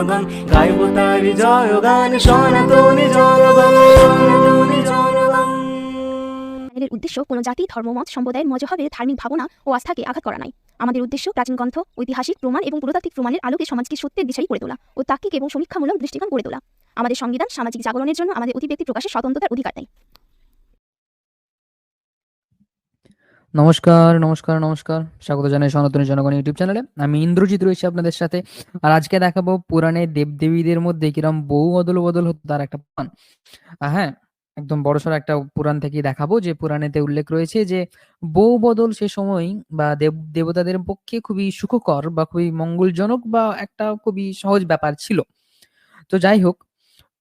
জনগণ গাইব তারি সনাতনী জনগণ সনাতনী জনগণ উদ্দেশ্য কোনো জাতি ধর্মমত সম্প্রদায়ের মজহবের ধার্মিক ভাবনা ও আস্থাকে আঘাত করা নয় আমাদের উদ্দেশ্য প্রাচীন গ্রন্থ, ঐতিহাসিক প্রমাণ এবং পুরাতাত্ত্বিক প্রমাণের আলোকে সমাজকে সত্যের দিশারি করে তোলা ও তাত্ত্বিক এবং সমীক্ষামূলক দৃষ্টিকোণ করে তোলা। আমাদের সংবিধান সামাজিক জাগরণের জন্য আমাদের অতিব্যক্তি প্রকাশের স্বতন্ত্রতার অধিকার দেয়। নমস্কার নমস্কার নমস্কার। স্বাগত জানাই সনাতনী জনগণ ইউটিউব চ্যানেলে। আমি ইন্দ্রজিৎ রয়েছি আপনাদের সাথে। আর আজকে দেখাবো পুরাণে দেবদেবীদের মধ্যে কিরম বহু অদল বদল হতো তার একটা আহ, হ্যাঁ একদম বড়সড় একটা পুরাণ থেকে দেখাবো যে পুরাণেতে উল্লেখ রয়েছে যে বউ বদল সে সময় বা দেব দেবতাদের পক্ষে খুবই সুখকর বা খুবই মঙ্গলজনক বা একটা খুবই সহজ ব্যাপার ছিল। তো যাই হোক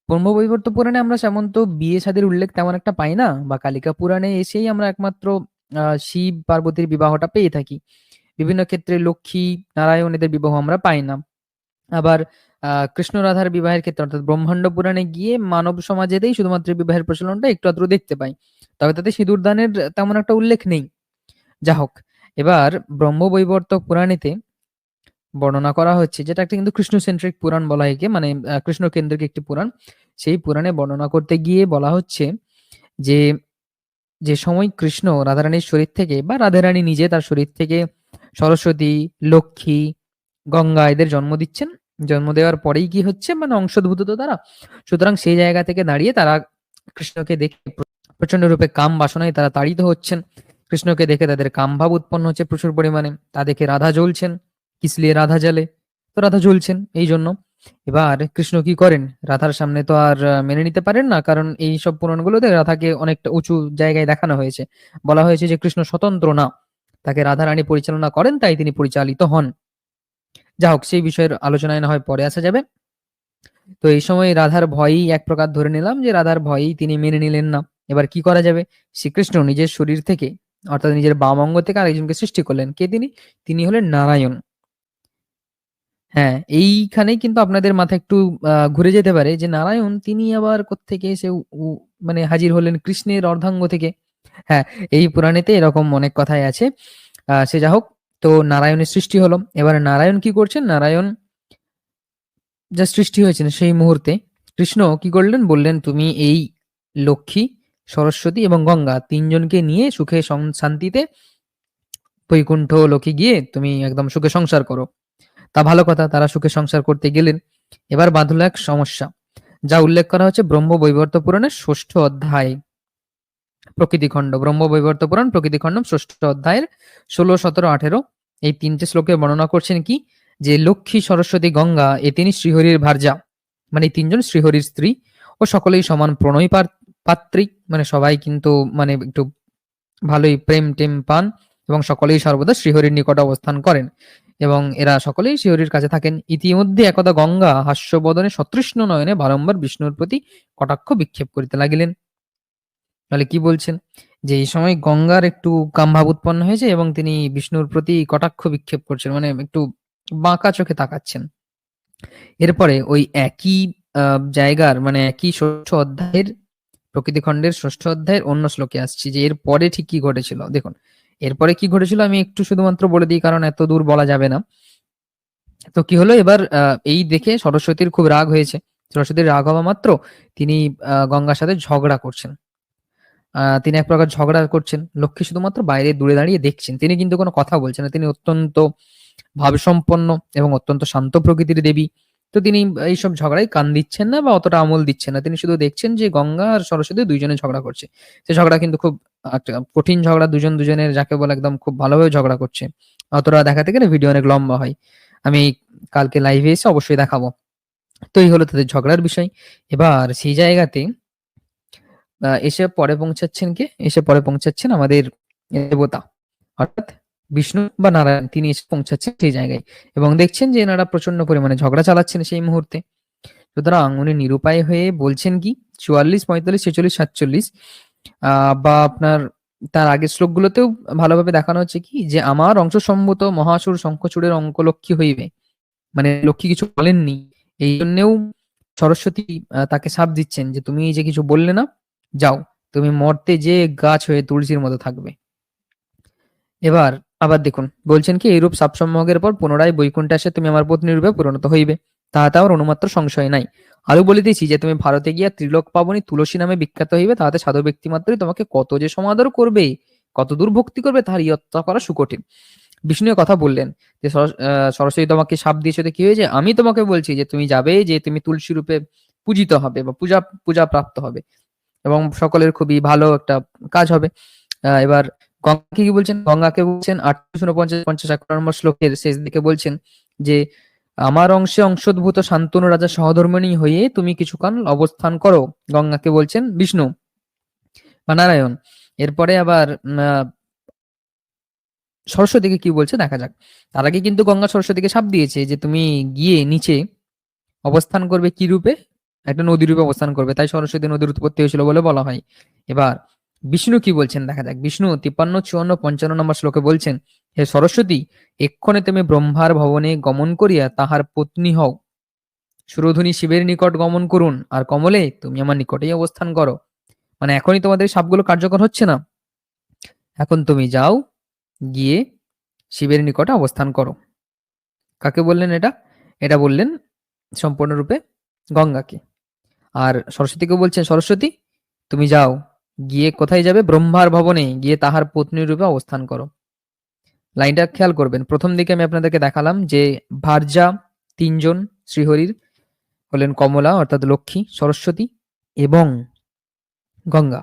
ব্রহ্মবৈবর্ত পুরাণে আমরা সেমন তো বিয়ে সাদের উল্লেখ তেমন একটা পাই না বা কালিকা পুরাণে এসেই আমরা একমাত্র শিব, পার্বতীর বিবাহটা পেয়ে থাকি। বিভিন্ন ক্ষেত্রে লক্ষ্মী নারায়ণ এদের বিবাহ আমরা পাই না। আবার কৃষ্ণ রাধার বিবাহের ক্ষেত্রে, অর্থাৎ ব্রহ্মাণ্ড পুরাণে গিয়ে মানব সমাজেতেই শুধুমাত্র বিবাহের প্রচলনটা একটু আধটু দেখতে পাই। তবে তাতে সিঁদুর দানের তেমন একটা উল্লেখ নেই। যা হোক, এবার ব্রহ্মবৈবর্ত পুরাণেতে বর্ণনা করা হচ্ছে, যেটা একটা কিন্তু কৃষ্ণ সেন্ট্রিক পুরাণ বলা হয় মানে কৃষ্ণ কেন্দ্রিক একটি পুরাণ। সেই পুরাণে বর্ণনা করতে গিয়ে বলা হচ্ছে যে যে সময় কৃষ্ণ রাধারানীর শরীর থেকে বা রাধারানী নিজে তার শরীর থেকে সরস্বতী, লক্ষ্মী, গঙ্গা এদের জন্ম দিচ্ছেন। জন্ম দেওয়ার পরেই কি হচ্ছে? মানে অংশোদ্ভূত তো তারা। সুতরাং সেই জায়গা থেকে দাঁড়িয়ে তারা কৃষ্ণকে দেখে প্রচণ্ড রূপে কাম বাসনায় তারা তাড়িত হচ্ছেন। কৃষ্ণকে দেখে তাদের কাম ভাব উৎপন্ন হচ্ছে প্রচুর পরিমাণে। তা দেখে রাধা জ্বলছেন। কিসলিয়ে রাধা জ্বলে। তো রাধা জ্বলছেন। এই জন্য এবার কৃষ্ণ কি করেন? রাধার সামনে তো আর মেনে নিতে পারেন না, কারণ এই সব পুরাণগুলোতে রাধাকে অনেকটা উঁচু জায়গায় দেখানো হয়েছে। বলা হয়েছে যে কৃষ্ণ স্বতন্ত্র না, তাকে রাধারানী পরিচালনা করেন, তাই তিনি পরিচালিত হন। যা হোক, সেই বিষয়ের আলোচনায় না হয় পরে আসা যাবে। তো এই সময় রাধার ভয়ই এক প্রকার ধরে নিলাম যে রাধার ভয়ই তিনি মেনে নিলেন না। এবার কি করা যাবে? শ্রীকৃষ্ণ নিজের শরীর থেকে, অর্থাৎ নিজের বাম অঙ্গ থেকে আরেকজনকে সৃষ্টি করলেন। কে তিনি? তিনি হলেন নারায়ণ। হ্যাঁ এইখানেই কিন্তু আপনাদের মাথা একটু ঘুরে যেতে পারে যে নারায়ণ তিনি আবার কোত্থেকে এসে উ- উ- মানে হাজির হলেন কৃষ্ণের অর্ধাঙ্গ থেকে। হ্যাঁ এই পুরাণেতে এরকম অনেক কথাই আছে। সে যা হোক, তো নারায়ণের সৃষ্টি হলো। এবার নারায়ণ কি করছেন? নারায়ণ যা সৃষ্টি হয়েছেন সেই মুহূর্তে কৃষ্ণ কি করলেন? বললেন, তুমি এই লক্ষ্মী, সরস্বতী এবং গঙ্গা তিনজনকে নিয়ে সুখে শান্তিতে বৈকুণ্ঠ লোকে গিয়ে তুমি একদম সুখে সংসার করো। তা ভালো কথা, তারা সুখে সংসার করতে গেলেন। এবার বাঁধলো এক সমস্যা, যা উল্লেখ করা হচ্ছে ব্রহ্ম বৈবর্ত পুরাণের ষষ্ঠ অধ্যায়। প্রকৃতিখণ্ড ব্রহ্ম বৈবর্ত পুরাণ প্রকৃতিখণ্ড ষষ্ঠ অধ্যায়ের ষোলো, সতেরো, আঠেরো। এই তিনটে শ্লোকে বর্ণনা করছেন কি? যে লক্ষ্মী, সরস্বতী, গঙ্গা, এ তিনি শ্রীহরির ভার্যা। মানে তিনজন শ্রীহরির স্ত্রী ও সকলেই সমান প্রণয় পার- পাত্রিক মানে সবাই কিন্তু মানে একটু ভালোই প্রেম টেম পান এবং সকলেই সর্বদা শ্রীহরির নিকট অবস্থান করেন। এবং এরা সকলেই শিহরির কাছে থাকেন। ইতিমধ্যে একদা গঙ্গা হাস্যবদনে সতৃষ্ণ নয়নে বারংবার বিষ্ণুর প্রতি কটাক্ষ বিক্ষেপ করিতে লাগিলেন। তাহলে কি বলছেন? যে এই সময় গঙ্গার একটু কামভাব উৎপন্ন হয়েছে এবং তিনি বিষ্ণুর প্রতি কটাক্ষ বিক্ষেপ করছেন মানে একটু বাঁকা চোখে তাকাচ্ছেন। এরপরে ওই একই জায়গার মানে একই ষষ্ঠ অধ্যায়ের প্রকৃতি প্রকৃতিখণ্ডের ষষ্ঠ অধ্যায়ের অন্য শ্লোকে আসছি যে এর পরে ঠিক কি ঘটেছিল? দেখুন এরপরে কি ঘটেছিল আমি একটু শুধুমাত্র বলে দিই, কারণ এত দূর বলা যাবে না। তো কি হলো? এবার এই দেখে সরস্বতীর খুব রাগ হয়েছে। সরস্বতীর রাগ হওয়া মাত্র তিনি গঙ্গার সাথে ঝগড়া করছেন। তিনি এক প্রকার ঝগড়া করছেন। লক্ষ্মী শুধুমাত্র বাইরে দূরে দাঁড়িয়ে দেখছেন। তিনি কিন্তু কোনো কথা বলছেন না। তিনি অত্যন্ত ভাবসম্পন্ন এবং অত্যন্ত শান্ত প্রকৃতির দেবী। তো তিনি এইসব ঝগড়ায় কান দিচ্ছেন না বা অতটা আমল দিচ্ছেন না। তিনি শুধু দেখছেন যে গঙ্গা আর সরস্বতী দুইজনে ঝগড়া করছে। সে ঝগড়া কিন্তু খুব কঠিন ঝগড়া দুজন দুজনের যাকে বলে একদম খুব ভালোভাবে ঝগড়া করছে। অতটা দেখাতে গেলে ভিডিও অনেক লম্বা হয়। আমি কালকে লাইভে এসে অবশ্যই দেখাবো। তো এই হলো তাদের ঝগড়ার বিষয়। এবার সেই জায়গাতে এসে পরে পৌঁছাচ্ছেন কে? এসে পরে পৌঁছাচ্ছেন আমাদের দেবতা। অর্থাৎ বিষ্ণু বা নারায়ণ, তিনি এসে পৌঁছাচ্ছেন সেই জায়গায়। এবং দেখছেন যে এনারা প্রচণ্ড পরিমাণে ঝগড়া চালাচ্ছেন সেই মুহূর্তে। সুতরাং উনি নিরুপায় হয়ে বলছেন কি? চুয়াল্লিশ, পঁয়তাল্লিশ, ছেচল্লিশ, সাতচল্লিশ বা আপনার তার আগের শ্লোকগুলোতেও ভালোভাবে দেখানো হচ্ছে কি? যে আমার অংশ সম্মত মহাসুর শঙ্খচূড়ের অঙ্ক লক্ষ্মী হইবে। মানে লক্ষ্মী কিছু বলেননি। এই জন্যেও সরস্বতী তাকে সাপ দিচ্ছেন যে তুমি যে কিছু বললে না, যাও। তুমি মরতে যে গাছ হয়ে তুলসীর মতো থাকবে। এবার আবার দেখুন, বলছেন কি, এইরূপ সাপ সম্মোহের পর পুনরায় বৈকুণ্ঠে আসে তুমি আমার পত্নী রূপে পরিণত হইবে। তাহাতে আমার অনুমাত্র সংশয় নাই। আরও বলিতেছি যে, তুমি ভারতে গিয়া ত্রিলোক পাবনী তুলসী নামে বিখ্যাত হইবে, তাহাতে সাধু ব্যক্তি মাত্রই তোমাকে কত যে সমাদর করবে, কত দূর ভক্তি করবে, তাহার ইয়ত্তা করা সুকঠিন। বিষ্ণু কথা বললেন যে সরস্বতী তোমাকে সাপ দিয়েছে কি হয়েছে, আমি তোমাকে বলছি যে, তুমি যাবে যে, তুমি তুলসী রূপে পূজিত হবে বা পূজা পূজা প্রাপ্ত হবে এবং সকলের খুবই ভালো একটা কাজ হবে। এবার গঙ্গাকে কি বলছেন? গঙ্গাকে বলছেন আটশো উনপঞ্চাশ, পঞ্চাশ এক নম্বর শ্লোকের শেষ দিকে বলছেন যে আমার অংশে অংশোদ্ভূত শান্তনু রাজা সহধর্মিণী হয়ে তুমি কিছুক্ষণ অবস্থান করো, গঙ্গাকে বলছেন বিষ্ণু। বা নারায়ণ। এরপরে আবার সরস্বতীকে কি বলছে দেখা যাক। তার আগে কিন্তু গঙ্গা সরস্বতীকে সাপ দিয়েছে যে তুমি গিয়ে নিচে অবস্থান করবে কি রূপে একটা নদী রূপে অবস্থান করবে, তাই সরস্বতী নদীর উৎপত্তি হয়েছিল বলে বলা হয়। এবার বিষ্ণু কি বলছেন? দেখা যাক। বিষ্ণু, তিপ্পান্ন, চুয়ান্ন, পঞ্চান্ন নম্বর শ্লোকে বলছেন, হে সরস্বতী, এক্ষণে তুমি ব্রহ্মার ভবনে গমন করিয়া তাহার পত্নী হও। সুরধুনী শিবের নিকট গমন করুন। আর কমলে, তুমি আমার নিকটেই অবস্থান করো। মানে এখনই তোমাদের এই সাপগুলো কার্যকর হচ্ছে না? এখন তুমি যাও, গিয়ে শিবের নিকটে অবস্থান করো। কাকে বললেন এটা? এটা বললেন সম্পূর্ণরূপে গঙ্গাকে। আর সরস্বতীকে বলছেন, সরস্বতী, তুমি যাও গিয়ে কোথায় যাবে? ব্রহ্মার ভবনে গিয়ে তাহার পত্নী রূপে অবস্থান করো। লাইনটা খেয়াল করবেন। প্রথম দিকে আমি আপনাদেরকে দেখালাম যে ভার্যা তিনজন শ্রীহরির হলেন কমলা, অর্থাৎ লক্ষ্মী, সরস্বতী এবং গঙ্গা।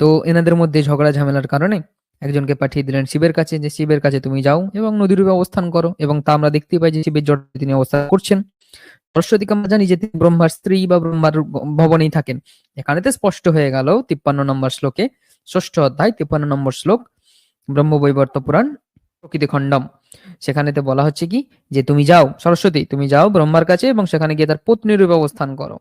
তো এনাদের মধ্যে ঝগড়া ঝামেলার কারণে একজনকে পাঠিয়ে দিলেন শিবের কাছে যে শিবের কাছে তুমি যাও এবং নদীরূপে অবস্থান করো এবং তা আমরা দেখতে পাই যে শিবের জটে তিনি অবস্থান করছেন। সরস্বতীকে আমরা জানি যে তিনি ব্রহ্মার স্ত্রী বা ব্রহ্মার ভবনেই থাকেন। এখানে তো স্পষ্ট হয়ে গেল তিপ্পান্ন নম্বর শ্লোকে, ষষ্ঠ অধ্যায়, তিপ্পান্ন নম্বর শ্লোক, ব্রহ্মবৈবর্ত পুরাণ, প্রকৃতি খণ্ডম। সেখানেতে বলা হচ্ছে কি, যে তুমি যাও, সরস্বতী, তুমি যাও ব্রহ্মার কাছে এবং সেখানে গিয়ে তার পত্নী রূপে অবস্থান করো।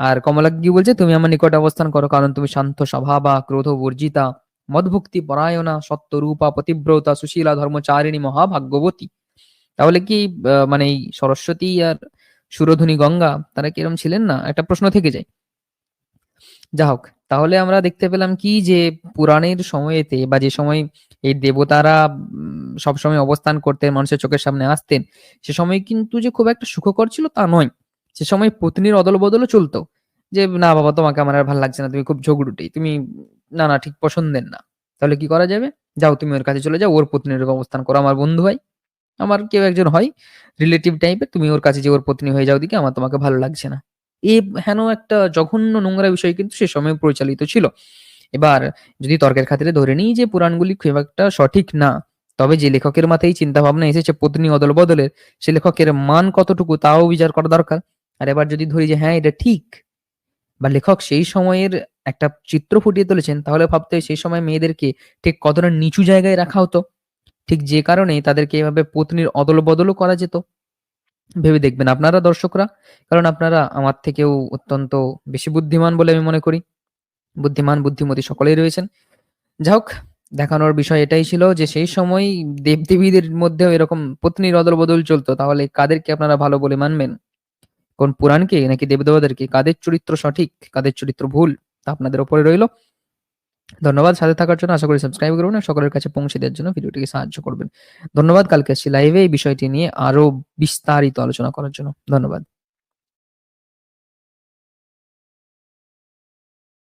আর কমলা কি বলছে, তুমি আমার নিকটে অবস্থান করো, কারণ তুমি শান্ত স্বভাবা, ক্রোধ বর্জিতা, মদভুক্তি, পরায়ণা, সত্যরূপা, পতিব্রতা, সুশীলা, ধর্মচারিণী, মহাভাগ্যবতী। তাহলে কি মানে সরস্বতী আর সুরধুনী গঙ্গা, তারা কিরম ছিলেন না? একটা প্রশ্ন থেকে যায়। যা হোক, তাহলে আমরা দেখতে পেলাম কি যে পুরাণের সময়েতে বা যে সময় এই দেবতারা সবসময় অবস্থান করতেন, মানুষের চোখের সামনে আসতেন, সে সময় কিন্তু যে খুব একটা সুখকর ছিল তা নয়। সে সময় পত্নীর অদল বদলও চলতো যে, না বাবা, তোমাকে আমার আর ভালো লাগছে না, তুমি খুব ঝগড়ুটি, তুমি, না না, ঠিক পছন্দের না। তাহলে কি করা যাবে? যাও, তুমি ওর কাছে চলে যাও, ওর পত্নীর অবস্থান করো, আমার বন্ধু হয় আমার কেউ একজন হয় রিলেটিভ টাইপের তুমি ওর কাছে যে ওর পত্নী হয়ে যাও দিকে আমার তোমাকে ভালো লাগছে না। এই হেন একটা জঘন্য নোংরা বিষয় কিন্তু সে সময় পরিচালিত ছিল। এবার যদি তর্কের খাতিরে ধরে নিই যে পুরাণগুলি খুব একটা সঠিক না, তবে যে লেখকের মাথায় চিন্তা ভাবনা এসেছে পত্নী অদল বদলের সে লেখকের মান কতটুকু তাও বিচার করা দরকার। আর এবার যদি ধরি যে হ্যাঁ এটা ঠিক, বা লেখক সেই সময়ের একটা চিত্র ফুটিয়ে তুলেছেন, তাহলে ভাবতে সেই সময় মেয়েদেরকে ঠিক কতটা নিচু জায়গায় রাখা হতো। ঠিক যে কারণে তাদেরকে এভাবে পত্নীর অদল বদলও করা যেত। ভেবে দেখবেন আপনারা দর্শকরা, কারণ আপনারা আমার থেকেও অত্যন্ত বেশি বুদ্ধিমান বলে আমি মনে করি। বুদ্ধিমান, বুদ্ধিমতী সকলেই রয়েছেন। যাই হোক দেখানোর বিষয় এটাই ছিল যে সেই সময় দেবদেবীদের মধ্যেও এরকম পত্নীর অদল বদল চলতো, তাহলে কাদেরকে আপনারা ভালো বলে মানবেন? কোন পুরাণকে নাকি দেবদেবতাদেরকে? কাদের চরিত্র সঠিক? কাদের চরিত্র ভুল? তা আপনাদের ওপরে রইল। ধন্যবাদ সাথে থাকার জন্য। আশা করি সাবস্ক্রাইব করবেন সকলের কাছে পৌঁছে দেওয়ার জন্য ভিডিওটিকে সাহায্য করবেন। ধন্যবাদ কালকে আসছি লাইভে এই বিষয়টি নিয়ে আরও বিস্তারিত আলোচনা করার জন্য। ধন্যবাদ।